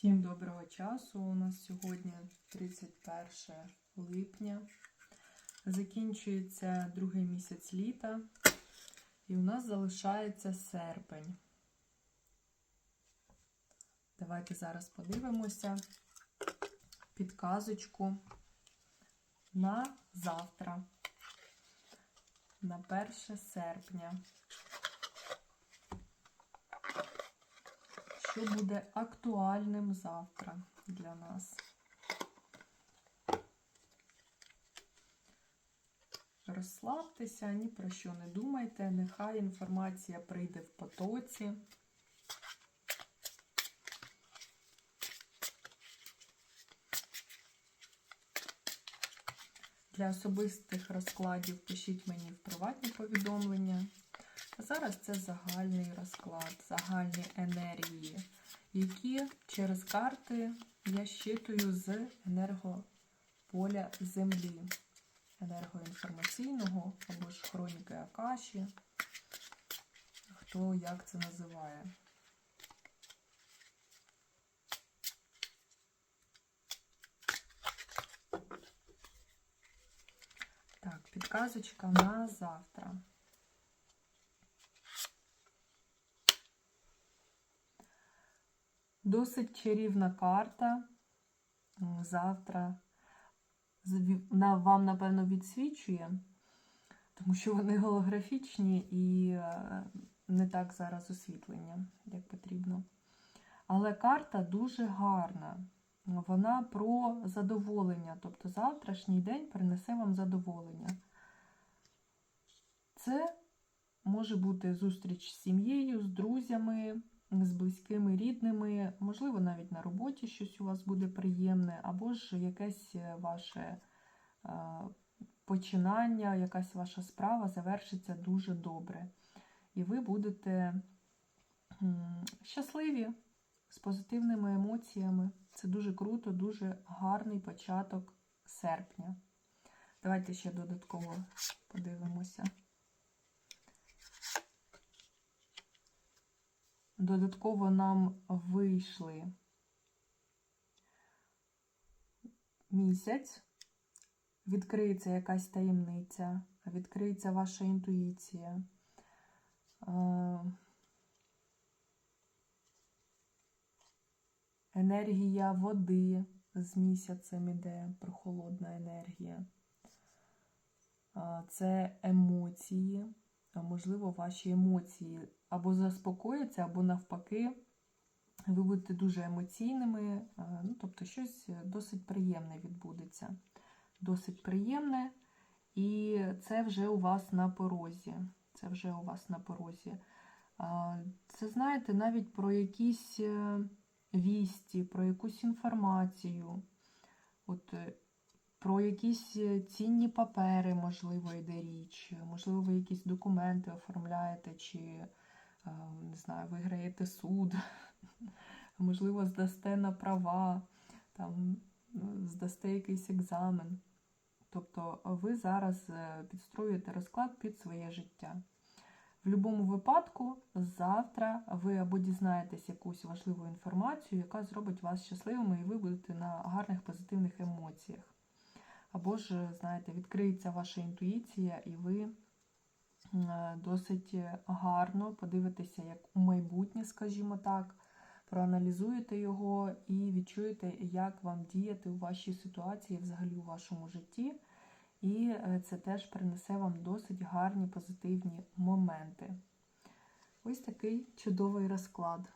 Всім доброго часу. У нас сьогодні 31 липня. Закінчується другий місяць літа, і у нас залишається серпень. Давайте зараз подивимося підказочку на завтра, на 1 серпня. Що буде актуальним завтра для нас. Розслабтеся, ні про що не думайте, нехай інформація прийде в потоці. Для особистих розкладів пишіть мені в приватні повідомлення. Зараз це загальний розклад, загальні енергії, які через карти я щитую з енергополя Землі, енергоінформаційного або ж хроніки Акаші, хто як це називає. Так, підказочка на завтра. Досить чарівна карта. Завтра вам, напевно, відсвічує, тому що вони голографічні і не так зараз освітлення, як потрібно. Але карта дуже гарна. Вона про задоволення. Тобто завтрашній день принесе вам задоволення. Це може бути зустріч з сім'єю, з друзями з близькими рідними, можливо, навіть на роботі щось у вас буде приємне, або ж якесь ваше починання, якась ваша справа завершиться дуже добре. І ви будете щасливі з позитивними емоціями. Це дуже круто, дуже гарний початок серпня. Давайте ще додатково подивимося. Додатково нам вийшли місяць, відкриється якась таємниця, відкриється ваша інтуїція. Енергія води з місяцем іде, прохолодна енергія. Це емоції, можливо, ваші емоції або заспокоїться, або навпаки, ви будете дуже емоційними, ну, тобто щось досить приємне відбудеться. Досить приємне, і це вже у вас на порозі. Це вже у вас на порозі. Це, знаєте, навіть про якісь е, вісті, про якусь інформацію, от, е, про якісь е, цінні папери, можливо, йде річ, можливо, ви якісь документи оформляєте, чи не знаю, виграєте суд, можливо, здасте на права, там, здасте якийсь екзамен. Тобто ви зараз е, підстроюєте розклад під своє життя. В будь-якому випадку, завтра ви або дізнаєтесь якусь важливу інформацію, яка зробить вас щасливими, і ви будете на гарних позитивних емоціях. Або ж, знаєте, відкриється ваша інтуїція, і ви Е, досить гарно подивитися, як у майбутнє, скажімо так, проаналізуєте його і відчуєте, як вам діяти у вашій ситуації, взагалі у вашому житті. І е, це теж принесе вам досить гарні позитивні моменти. Ось такий чудовий розклад.